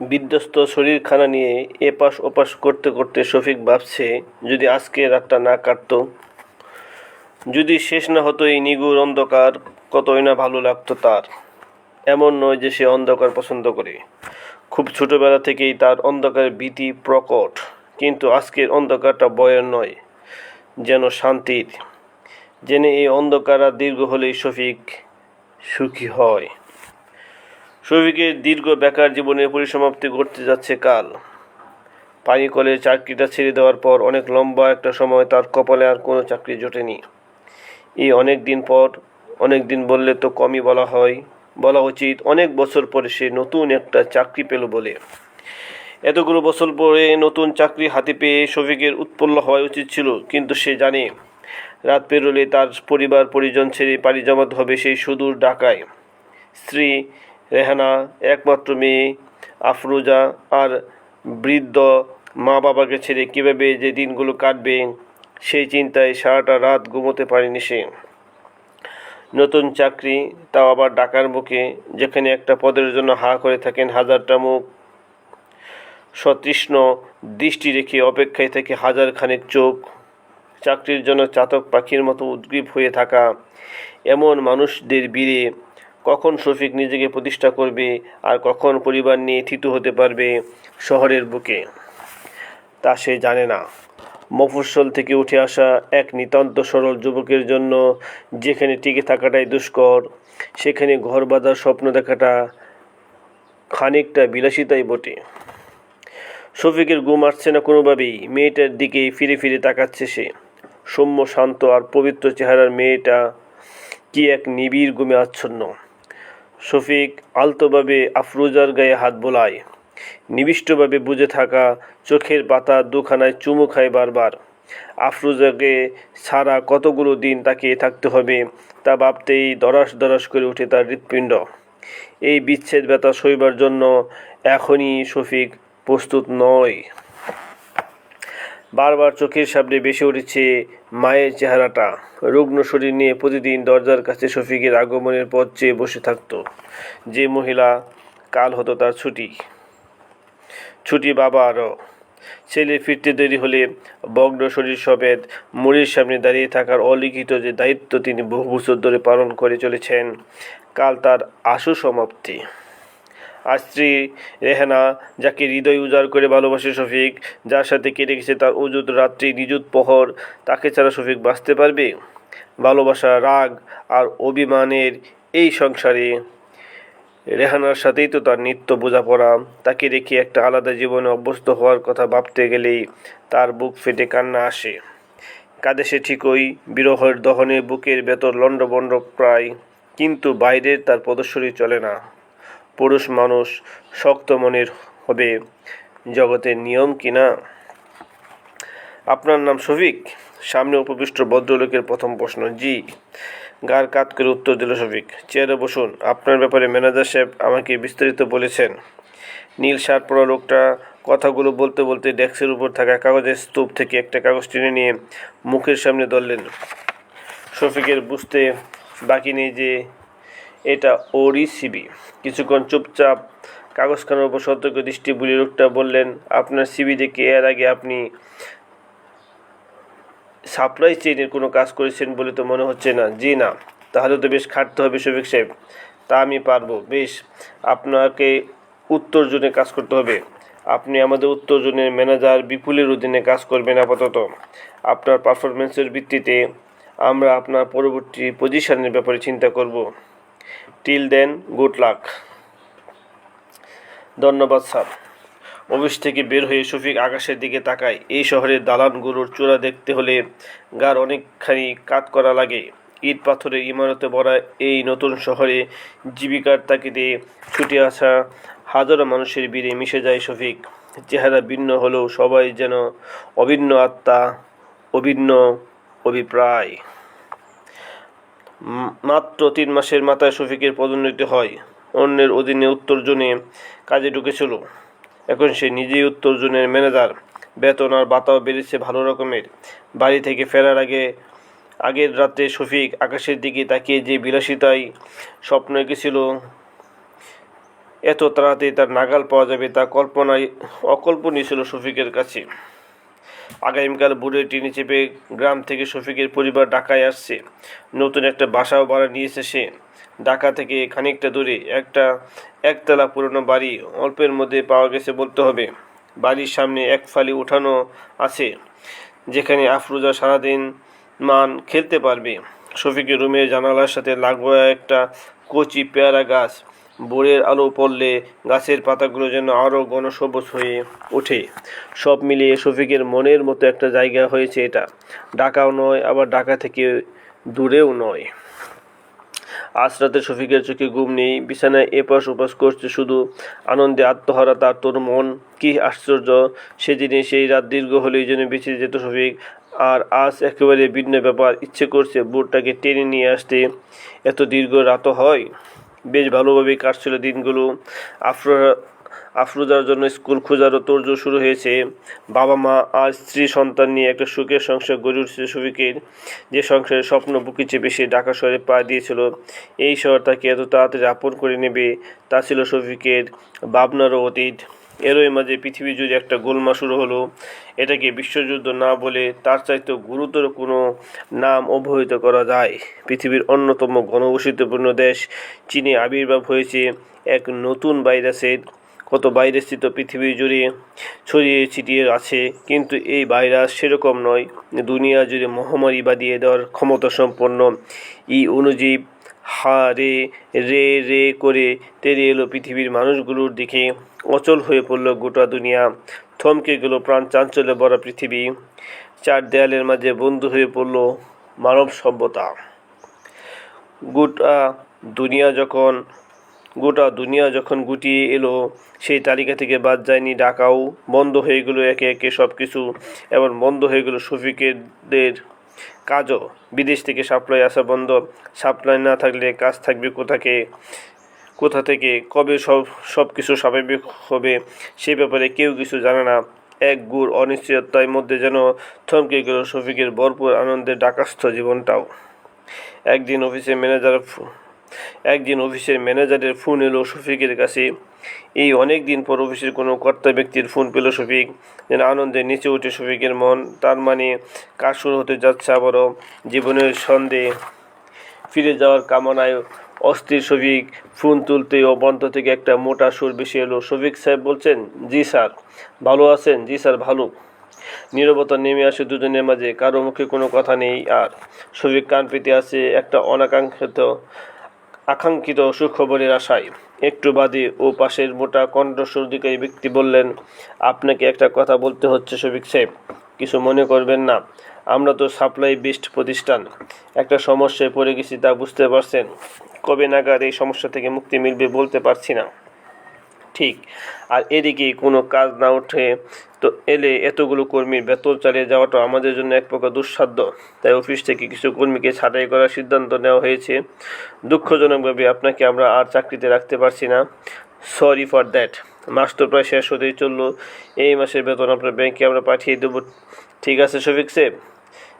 বিধ্বস্ত শরীরখানা নিয়ে এপাশ ওপাশ করতে করতে শফিক ভাবছে, যদি আজকে রাতটা না কাটতো, যদি শেষ না হতো এই নিগুড় অন্ধকার, কতই না ভালো লাগতো তার। এমন নয় যে সে অন্ধকার পছন্দ করে। খুব ছোটবেলা থেকেই তার অন্ধকারের ভীতি প্রকট, কিন্তু আজকের অন্ধকারটা ভয়ের নয়, যেন শান্তির। জেনে এই অন্ধকার আর দীর্ঘ হলেই শফিক সুখী হয়। শফিকের দীর্ঘ বেকার জীবনের পরিসমাপ্তি ঘটতে যাচ্ছে কাল। পানি কলে চাকরিটা ছেড়ে দেওয়ার পর অনেক লম্বা একটা সময় তার কপালে আর কোনো চাকরি জোটেনি। এই অনেক দিন পর অনেক দিন বললে তো কমই বলা হয়, বলা উচিত অনেক বছর পরে সে নতুন একটা চাকরি পেল বলে। এতগুলো বছর পরে নতুন চাকরি হাতে পেয়ে শফিকের উৎপন্ন হওয়া উচিত ছিল, কিন্তু সে জানে, রাত পেরোলে তার পরিবার পরিজন ছেড়ে পাড়ি জমাতে হবে সেই সুদূর ঢাকায়। স্ত্রী রেহানা, একমাত্র মেয়ে আফরোজা আর বৃদ্ধ মা বাবাকে ছেড়ে কীভাবে যে দিনগুলো কাটবে, সেই চিন্তায় সারাটা রাত ঘুমোতে পারেনি সে। নতুন চাকরি, তাও আবার ডাকার মুখে, যেখানে একটা পদের জন্য হা করে থাকেন হাজারটা মুখ। সতৃষ্ণ দৃষ্টি রেখে অপেক্ষায় থেকে হাজার খানেক চোখ। চাকরির জন্য চাতক পাখির মতো উদ্গ্রীব হয়ে থাকা এমন মানুষদের বীরে কখন শফিক নিজেকে প্রতিষ্ঠা করবে আর কখন পরিবার নিয়ে থিতু হতে পারবে শহরের বুকে, তা সে জানে না। মফস্বল থেকে উঠে আসা এক নিতান্ত সরল যুবকের জন্য যেখানে টিকে থাকাটাই দুষ্কর, সেখানে ঘর বাঁধার স্বপ্ন দেখাটা খানিকটা বিলাসিতাই বটে। শফিকের ঘুম আসছে না কোনোভাবেই, মেয়েটার দিকে ফিরে ফিরে তাকাচ্ছে সে। সৌম্য শান্ত আর পবিত্র চেহারার মেয়েটা কি এক নিবিড় গুমে আচ্ছন্ন। শফিক আলতোভাবে আফরোজার গায়ে হাত বোলায়। নিবিষ্টভাবে বুঝে থাকা চোখের পাতা দুখানায় চুমু খায় বারবার। আফরোজাকে ছাড়া কতগুলো দিন তাকিয়ে থাকতে হবে তা ভাবতেই দরাস দরাস করে ওঠে তার হৃৎপিণ্ড। এই বিচ্ছেদ ব্যথা সইবার জন্য এখনই শফিক প্রস্তুত নয়। বারবার চোখের সামনে বেশি উঠেছে মায়ের চেহারাটা। রুগ্ন শরীর নিয়ে প্রতিদিন দরজার কাছে শফিকের আগমনের পথ চেয়ে বসে থাকতো। যে মহিলা, কাল হতো তার ছুটি। ছুটি বাবা আরও। ছেলে ফিরতে দেরি হলে বগ্ন শরীর সমেত মুড়ির সামনে দাঁড়িয়ে থাকার অলিখিত যে দায়িত্ব তিনি বহু বছর ধরে পালন করে চলেছেন, কাল তার আশু সমাপ্তি। আর স্ত্রী রেহানা, যাকে হৃদয় উজাড় করে ভালোবাসে শফিক, যার সাথে কেটে গেছে তার অজুত রাত্রি, নিযুত প্রহর, তাকে ছাড়া শফিক বাঁচতে পারবে? ভালোবাসা, রাগ আর অভিমানের এই সংসারে রেহানার সাথেই তো তার নিত্য বোঝাপড়া। তাকে রেখে একটা আলাদা জীবনে অভ্যস্ত হওয়ার কথা ভাবতে গেলেই তার বুক ফেটে কান্না আসে। কাঁদে সে ঠিকই, বিরহের দহনে বুকের ভেতর লণ্ডভণ্ড প্রায়, কিন্তু বাইরের তার প্রদর্শনী চলে না। পুরুষ মানুষ শক্ত মনের হবে জগতের নিয়ম কি না? আপনার নাম শফিক? সামনে উপবিষ্ট ভদ্রলোকের প্রথম প্রশ্ন, জি। গার কাত করে উত্তর দিল শফিক, চেয়ারে বসুন, আপনার ব্যাপারে ম্যানেজার সাহেব আমাকে বিস্তারিত বলেছেন। নীল শার্ট পরা লোকটা কথাগুলো বলতে বলতে ডেস্কের উপর থাকা কাগজের স্তূপ থেকে একটা কাগজ টেনে নিয়ে মুখের সামনে ধরলেন। শফিকের বুঝতে বাকি নেই যে এটা ওরই সিবি কিছুক্ষণ চুপচাপ কাগজখানার উপর সতর্ক দৃষ্টি বুলিয়ে লোকটা বললেন, আপনার সিবি দেখে এর আগে আপনি সাপ্লাই চেইনের কোনো কাজ করেছেন বলে তো মনে হচ্ছে না। জি না, তাহলে তো বেশ খাটতে হবে শফিক সাহেব। তা আমি পারব। বেশ, আপনাকে উত্তর জোনে কাজ করতে হবে। আপনি আমাদের উত্তর জোনের ম্যানেজার বিপুলের অধীনে কাজ করবেন আপাতত। আপনার পারফরমেন্সের ভিত্তিতে আমরা আপনার পরবর্তী পজিশনের ব্যাপারে চিন্তা করব। টিল দেন গুড লাক ধন্যবাদ, স্যার। অফিস থেকে বের হয়ে শফিক আকাশের দিকে তাকায়। এই শহরের দালানগুলোর চূড়া দেখতে হলে গার অনেকখানি কাত করা লাগে। ইট পাথরের ইমারতে ভরা এই নতুন শহরে জীবিকার তাকিদে ছুটে আসা হাজারো মানুষের বীরে মিশে যায় শফিক। চেহারা ভিন্ন হলেও সবাই যেন অভিন্ন আত্মা, অভিন্ন অভিপ্রায়। মাত্র তিন মাসের মাথায় শফিকের পদোন্নতি হয়। অন্যের অধীনে উত্তর জোনে কাজে ঢুকেছিল। এখন সে নিজেই উত্তর জোনের ম্যানেজার। বেতন আর বাতাও বেড়েছে ভালো রকমের। বাড়ি থেকে ফেরার আগে, আগের রাতে শফিক আকাশের দিকে তাকিয়ে যে বিলাসিতায় স্বপ্ন এঁকেছিল, এত তাড়াতাড়ি তার নাগাল পাওয়া যাবে তা কল্পনায় অকল্পনীয় ছিল শফিকের কাছে। আগামীকাল বুড়ে টিনে চেপে গ্রাম থেকে শফিকের পরিবার ঢাকায় আসছে। নতুন একটা বাসাও ভাড়া নিয়েছে সে। ঢাকা থেকে খানিকটা দূরে একটা একতলা পুরনো বাড়ি অল্পের মধ্যে পাওয়া গেছে বলতে হবে। বাড়ির সামনে এক ফালি উঠানো আছে, যেখানে আফরোজা সারাদিন মান খেলতে পারবে। শফিকের রুমের জানালার সাথে লাগোয়া একটা কচি পেয়ারা গাছ ভোরের আলো পড়লে গাছের পাতাগুলো যেন আরও ঘনসবুজ হয়ে ওঠে। সব মিলিয়ে শফিকের মনের মতো একটা জায়গা হয়েছে এটা। ঢাকাও নয়, আবার ঢাকা থেকে দূরেও নয়। আজ রাতে শফিকের চোখে ঘুম নেই, বিছানায় এপাশ ওপাশ করছে শুধু আনন্দে আত্মহারা তার তোর মন। কি আশ্চর্য, সেদিনে সেই রাত দীর্ঘ হলেই যেন বেঁচে যেত শফিক। আর আজ একেবারে ভিন্ন ব্যাপার, ইচ্ছে করছে বুটটাকে টেনে নিয়ে আসতে। এত দীর্ঘ রাতও হয়। বেশ ভালোভাবেই কাটছিল দিনগুলো। আফরা, আফরোজার জন্য স্কুল খোঁজারও তোরজো শুরু হয়েছে। বাবা মা আর স্ত্রী সন্তান নিয়ে একটা সুখের সংসার গড়ে উঠছে সুফিকের যে সংসারের স্বপ্ন বুকে চেপে সে ঢাকা শহরে পা দিয়েছিল। এই শহর তাকে এত তাড়াতাড়ি আপন করে নেবে, তা ছিল শফিকের ভাবনারও অতীত। এরই মাঝে পৃথিবী জুড়ে একটা গোলমা শুরু হলো, এটাকে বিশ্বযুদ্ধ না বলে তার চাইতে গুরুতর কোনো নাম অবহিত করা যায়। পৃথিবীর অন্যতম ঘনবসতিপূর্ণ দেশ চীনে আবির্ভাব হয়েছে এক নতুন ভাইরাসের কত ভাইরাসই তো পৃথিবী জুড়ে ছড়িয়ে ছিটিয়ে আছে, কিন্তু এই ভাইরাস সেরকম নয়। দুনিয়া জুড়ে মহামারী বাদিয়ে দেওয়ার ক্ষমতা সম্পন্ন। ই অনুজীব হা রে রে রে করে তেরে এলো পৃথিবীর মানুষগুলোর দিকে। অচল হয়ে পড়ল গোটা দুনিয়া। থমকে গেল প্রাণ চাঞ্চল্যে ভরা পৃথিবী। চার দেয়ালের মাঝে বন্ধু হয়ে পড়ল মানব সভ্যতা। গোটা দুনিয়া যখন, গোটা দুনিয়া যখন গুটিয়ে এলো, সেই তালিকা থেকে বাদ যায়নি ডাকাও। বন্ধ হয়ে গেলো একে একে সব কিছু এবার বন্ধ হয়ে গেলো শফিকেরদের কাজও। বিদেশ থেকে সাপ্লাই আসা বন্ধ। সাপ্লাই না থাকলে কাজ থাকবে কোথাকে? কোথা থেকে? কবে সব সব কিছু স্বাভাবিক হবে? সে ব্যাপারে কেউ কিছু জানে না। এক গুড় অনিশ্চয়তার মধ্যে যেন থমকে গেল শফিকের ভরপুর আনন্দের ডাকাস্থ জীবনটাও। একদিন অফিসে ম্যানেজার একদিন অফিসের ম্যানেজারের ফোন এলো শফিকের কাছে। এই অনেক দিন পর অফিসের কোনো কর্তা ব্যক্তির ফোন পেল শফিক। যেন আনন্দে নিচে উঠে শফিকের মন। তার মানে কাজ শুরু হতে যাচ্ছে আবারও জীবনের সন্দেহ ফিরে যাওয়ার কামনায় অস্থির শফিক ফোন তুলতে ও বন্ধ থেকে একটা মোটা সুর বেশি এলো। শফিক সাহেব বলছেন, জি স্যার, ভালো আছেন? জি স্যার, ভালো। নীরবতা নেমে আসে দুজনের মাঝে। কারও মুখে কোনো কথা নেই আর। শফিক কান পেতে আছে একটা অনাকাঙ্ক্ষিত আকাঙ্ক্ষিত সুখবরের আশায়। একটু বাদে ও পাশের মোটা কণ্ঠস্বর দিকে ব্যক্তি বললেন, আপনাকে একটা কথা বলতে হচ্ছে শফিক সাহেব। কিছু মনে করবেন না। আমরা তো সাপ্লাই বেস্ট প্রতিষ্ঠান। একটা সমস্যায় পড়ে গেছি তা বুঝতে পারছেন। কবে নাগাদ এই সমস্যা থেকে মুক্তি মিলবে বলতে পারছি না। ঠিক। আর এদিকে কোনো কাজ না উঠে তো এলে এতগুলো কর্মীর বেতন চালিয়ে যাওয়াটা আমাদের জন্য এক প্রকার দুঃসাধ্য। তাই অফিস থেকে কিছু কর্মীকে ছাঁটাই করার সিদ্ধান্ত নেওয়া হয়েছে। দুঃখজনকভাবে আপনাকে আমরা আর চাকরিতে রাখতে পারছি না। Sorry for that. মাস তো প্রায় শেষ হতেই চলল। এই মাসের বেতন আপনার ব্যাংকে আমরা পাঠিয়ে দেবো। ঠিক আছে শফিক সাহেব?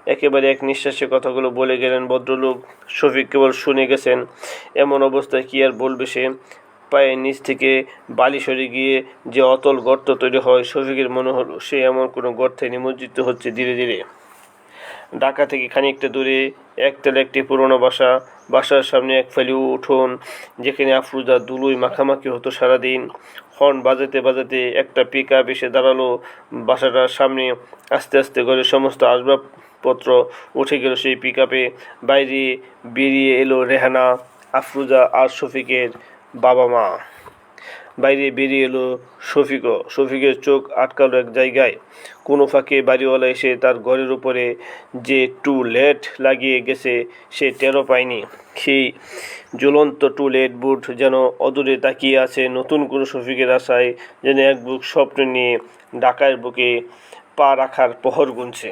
একেবারে এক নিঃশ্বাসে কথাগুলো বলে গেলেন ভদ্রলোক। শফিক কেবল শুনে গেছেন। এমন অবস্থায় কি আর বলবে সে? পায়ের নিচ থেকে বালি সরে গিয়ে যে অতল গর্ত তৈরি হয়, শফিকের মনে হলো সে এমন কোনো গর্তে নিমজ্জিত হচ্ছে ধীরে ধীরে। ঢাকা থেকে খানিকটা দূরে একতলা একটি পুরনো বাসা। বাসার সামনে এক ফালি উঠোন, যেখানে আফরুজা দুলুই মাখামাখি হতো সারাদিন। হর্ন বাজাতে বাজাতে একটা পিক আপ এসে দাঁড়াল। বাসাটার সামনে আস্তে আস্তে করে সমস্ত আসবাবপত্র উঠে গেল সেই পিক আপে বাইরে বেরিয়ে এলো রেহানা, আফরুজা আর শফিকের বাবা মা। বাইরে বেরিয়ে এলো শফিকও। শফিকের চোখ আটকালো এক জায়গায়। কোনো ফাঁকে বাড়িওয়ালা এসে তার ঘরের উপরে যে টু লেট লাগিয়ে গেছে, সে টেরও পায়নি। সেই জ্বলন্ত টু লেট বুট যেন অদূরে তাকিয়ে আছে নতুন কোনো শফিকের আশায়, যেন এক বুক স্বপ্ন নিয়ে ঢাকার বুকে পা রাখার প্রহর গুনছে।